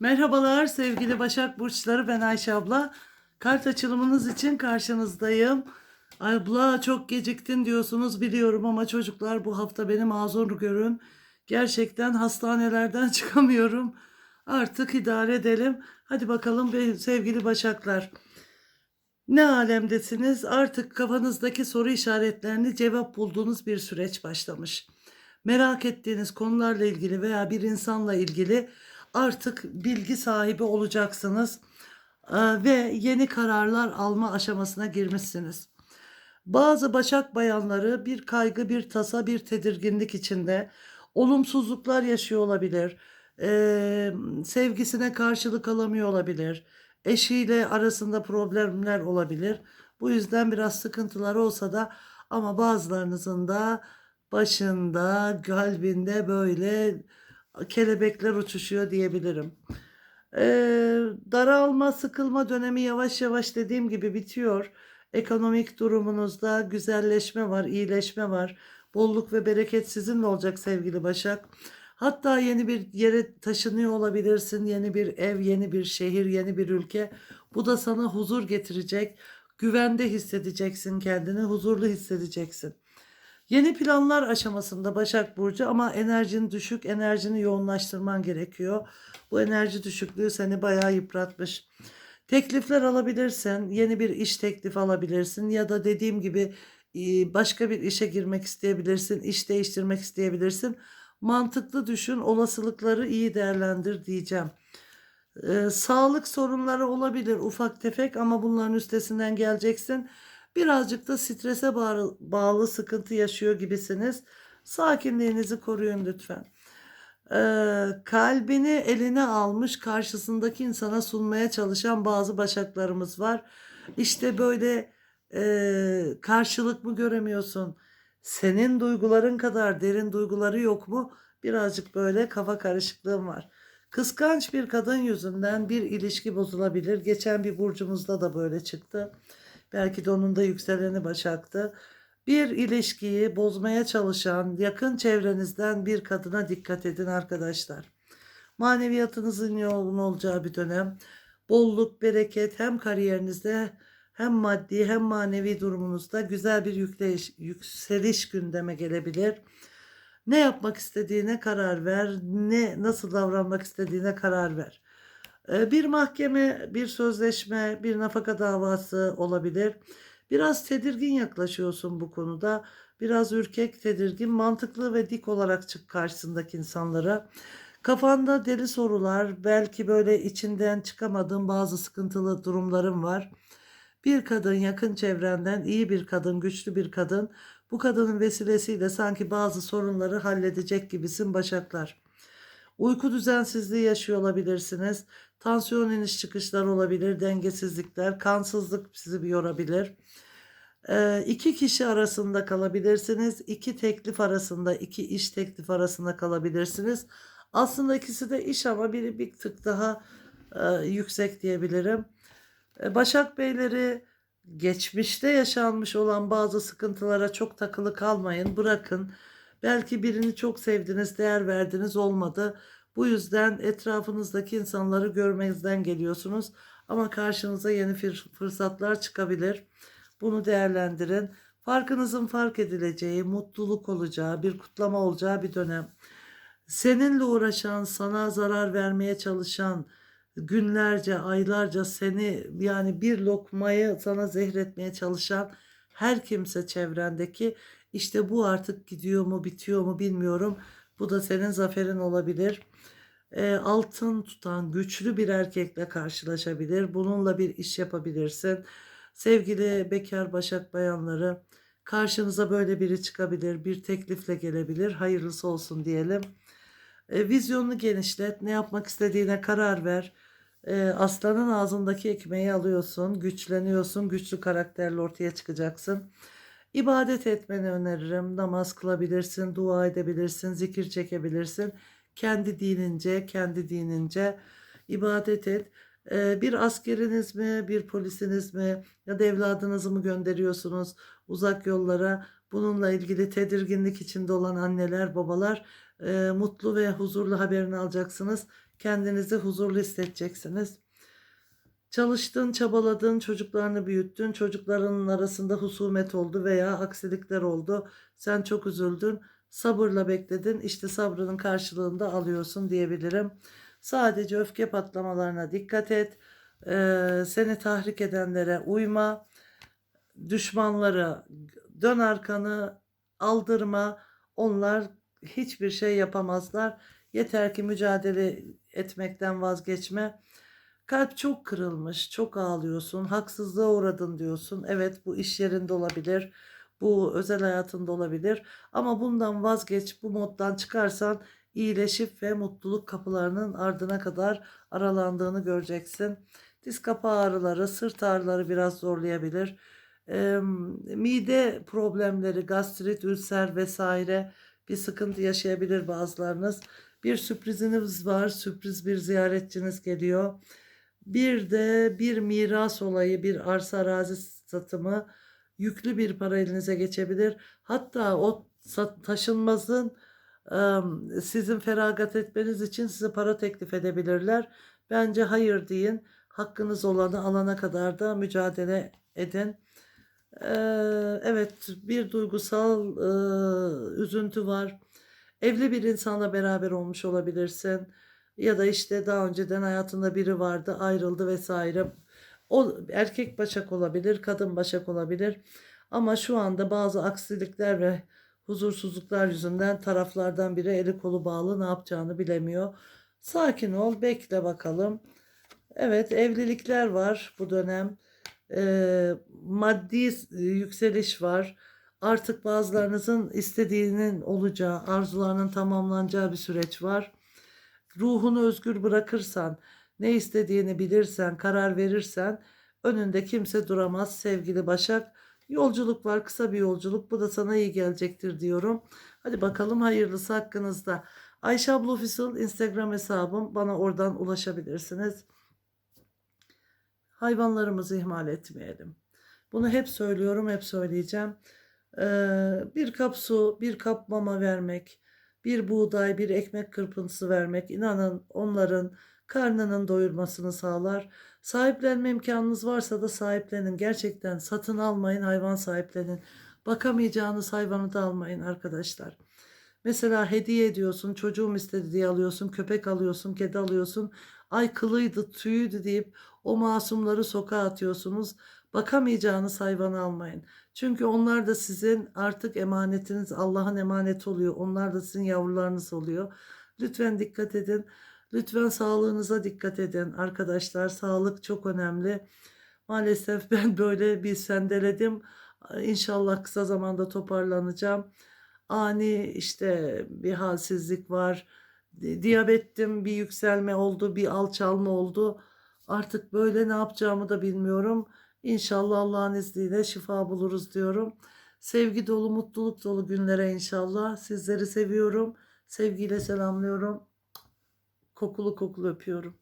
Merhabalar sevgili Başak Burçları ben Ayşe abla. Kart açılımınız için karşınızdayım. Abla çok geciktin diyorsunuz biliyorum ama çocuklar bu hafta beni mazur görün. Gerçekten hastanelerden çıkamıyorum. Artık idare edelim. Hadi bakalım sevgili Başaklar. Ne alemdesiniz? Artık kafanızdaki soru işaretlerini cevap bulduğunuz bir süreç başlamış. Merak ettiğiniz konularla ilgili veya bir insanla ilgili artık bilgi sahibi olacaksınız Ee, ve yeni kararlar alma aşamasına girmişsiniz. Bazı başak bayanları bir kaygı, bir tasa, bir tedirginlik içinde olumsuzluklar yaşıyor olabilir. Ee, sevgisine karşılık alamıyor olabilir. Eşiyle arasında problemler olabilir. Bu yüzden biraz sıkıntılar olsa da ama bazılarınızın da başında, kalbinde böyle kelebekler uçuşuyor diyebilirim. Ee, daralma, sıkılma dönemi yavaş yavaş dediğim gibi bitiyor. Ekonomik durumunuzda güzelleşme var, iyileşme var. Bolluk ve bereket sizinle olacak sevgili Başak. Hatta yeni bir yere taşınıyor olabilirsin. Yeni bir ev, yeni bir şehir, yeni bir ülke. Bu da sana huzur getirecek. Güvende hissedeceksin kendini, huzurlu hissedeceksin. Yeni planlar aşamasında Başak Burcu ama enerjin düşük, enerjini yoğunlaştırman gerekiyor. Bu enerji düşüklüğü seni bayağı yıpratmış. Teklifler alabilirsin, yeni bir iş teklifi alabilirsin ya da dediğim gibi e, başka bir işe girmek isteyebilirsin, iş değiştirmek isteyebilirsin. Mantıklı düşün, olasılıkları iyi değerlendir diyeceğim. Ee, sağlık sorunları olabilir ufak tefek ama bunların üstesinden geleceksin. Birazcık da strese bağlı, bağlı sıkıntı yaşıyor gibisiniz. Sakinliğinizi koruyun lütfen. Ee, kalbini eline almış karşısındaki insana sunmaya çalışan bazı başaklarımız var. İşte böyle e, karşılık mı göremiyorsun? Senin duyguların kadar derin duyguları yok mu? Birazcık böyle kafa karışıklığım var. Kıskanç bir kadın yüzünden bir ilişki bozulabilir. Geçen bir burcumuzda da böyle çıktı. Belki de onun da yükseleni Başak'tı. Bir ilişkiyi bozmaya çalışan yakın çevrenizden bir kadına dikkat edin arkadaşlar. Maneviyatınızın yoğun olacağı bir dönem. Bolluk, bereket hem kariyerinizde hem maddi hem manevi durumunuzda güzel bir yükleyiş, yükseliş gündeme gelebilir. Ne yapmak istediğine karar ver, ne nasıl davranmak istediğine karar ver. Ee, Bir mahkeme, bir sözleşme, bir nafaka davası olabilir. Biraz tedirgin yaklaşıyorsun bu konuda. Biraz ürkek, tedirgin, mantıklı ve dik olarak çık karşısındaki insanlara. Kafanda deli sorular, belki böyle içinden çıkamadığın bazı sıkıntılı durumların var. Bir kadın yakın çevrenden iyi bir kadın, güçlü bir kadın. Bu kadının vesilesiyle sanki bazı sorunları halledecek gibisin Başaklar. Uyku düzensizliği yaşıyor olabilirsiniz. Tansiyon iniş çıkışlar olabilir, dengesizlikler, kansızlık sizi bir yorabilir. Ee, iki kişi arasında kalabilirsiniz. iki teklif arasında, iki iş teklif arasında kalabilirsiniz. Aslında ikisi de iş ama biri bir tık daha e, yüksek diyebilirim. E, Başak Beyleri geçmişte yaşanmış olan bazı sıkıntılara çok takılı kalmayın. Bırakın. Belki birini çok sevdiniz, değer verdiniz olmadı. Bu yüzden etrafınızdaki insanları görmezden geliyorsunuz. Ama karşınıza yeni fır- fırsatlar çıkabilir. Bunu değerlendirin. Farkınızın fark edileceği, mutluluk olacağı, bir kutlama olacağı bir dönem. Seninle uğraşan, sana zarar vermeye çalışan, günlerce, aylarca seni yani bir lokmayı sana zehretmeye çalışan her kimse çevrendeki işte bu artık gidiyor mu, bitiyor mu bilmiyorum. Bu da senin zaferin olabilir. E, altın tutan güçlü bir erkekle karşılaşabilir. Bununla bir iş yapabilirsin. Sevgili bekar başak bayanları karşınıza böyle biri çıkabilir. Bir teklifle gelebilir. Hayırlısı olsun diyelim. E, vizyonunu genişlet. Ne yapmak istediğine karar ver. E, aslanın ağzındaki ekmeği alıyorsun. Güçleniyorsun. Güçlü karakterle ortaya çıkacaksın. İbadet etmeni öneririm. Namaz kılabilirsin, dua edebilirsin, zikir çekebilirsin. Kendi dinince, kendi dinince ibadet et. Bir askeriniz mi, bir polisiniz mi ya da evladınızı mı gönderiyorsunuz uzak yollara? Bununla ilgili tedirginlik içinde olan anneler, babalar mutlu ve huzurlu haberini alacaksınız. kendinizi huzurlu hissedeceksiniz. Çalıştın, çabaladın, çocuklarını büyüttün. Çocuklarının arasında husumet oldu veya aksilikler oldu. Sen çok üzüldün. Sabırla bekledin. İşte sabrının karşılığında alıyorsun diyebilirim. Sadece öfke patlamalarına dikkat et. Ee, seni tahrik edenlere uyma. Düşmanları dön arkanı aldırma. Onlar hiçbir şey yapamazlar. Yeter ki mücadele etmekten vazgeçme. Kalp çok kırılmış, çok ağlıyorsun, haksızlığa uğradın diyorsun. Evet bu iş yerinde olabilir, bu özel hayatında olabilir. Ama bundan vazgeç, bu moddan çıkarsan iyileşip ve mutluluk kapılarının ardına kadar aralandığını göreceksin. Diz kapağı ağrıları, sırt ağrıları biraz zorlayabilir. Eee, mide problemleri, gastrit, ülser vesaire bir sıkıntı yaşayabilir bazılarınız. Bir sürpriziniz var, sürpriz bir ziyaretçiniz geliyor. Bir de bir miras olayı, bir arsa arazi satımı yüklü bir para elinize geçebilir. Hatta o taşınmazın sizin feragat etmeniz için size para teklif edebilirler. Bence hayır deyin. Hakkınız olanı alana kadar da mücadele edin. Evet, bir duygusal üzüntü var. Evli bir insanla beraber olmuş olabilirsin. Ya da işte daha önceden hayatında biri vardı, ayrıldı vesaire. O erkek başak olabilir, kadın başak olabilir. Ama şu anda bazı aksilikler ve huzursuzluklar yüzünden taraflardan biri eli kolu bağlı ne yapacağını bilemiyor. Sakin ol, bekle bakalım. Evet, evlilikler var bu dönem. Ee, maddi e, yükseliş var. Artık bazılarınızın istediğinin olacağı, arzularının tamamlanacağı bir süreç var. Ruhunu özgür bırakırsan, ne istediğini bilirsen, karar verirsen önünde kimse duramaz sevgili Başak. Yolculuk var, kısa bir yolculuk. Bu da sana iyi gelecektir diyorum. Hadi bakalım hayırlısı hakkınızda. Ayşe abla Official Instagram hesabım. Bana oradan ulaşabilirsiniz. Hayvanlarımızı ihmal etmeyelim. Bunu hep söylüyorum, hep söyleyeceğim. Ee, bir kap su, bir kap mama vermek, bir buğday, bir ekmek kırpıntısı vermek inanın onların karnının doyurmasını sağlar. Sahiplenme imkanınız varsa da sahiplenin. Gerçekten satın almayın, hayvan sahiplenin. Bakamayacağınız hayvanı da almayın arkadaşlar. Mesela hediye ediyorsun, çocuğum istedi diye alıyorsun, köpek alıyorsun, kedi alıyorsun. Ay kılıydı, tüyüydü deyip o masumları sokağa atıyorsunuz. Bakamayacağınız hayvanı almayın. Çünkü onlar da sizin artık emanetiniz Allah'ın emaneti oluyor. Onlar da sizin yavrularınız oluyor. Lütfen dikkat edin. Lütfen sağlığınıza dikkat edin arkadaşlar. Sağlık çok önemli. Maalesef ben böyle bir sendeledim. İnşallah kısa zamanda toparlanacağım. Ani işte bir halsizlik var. Di- Diyabettim bir yükselme oldu, bir alçalma oldu. Artık böyle ne yapacağımı da bilmiyorum. İnşallah Allah'ın izniyle şifa buluruz diyorum. Sevgi dolu, mutluluk dolu günlere inşallah. Sizleri seviyorum. Sevgiyle selamlıyorum. Kokulu kokulu öpüyorum.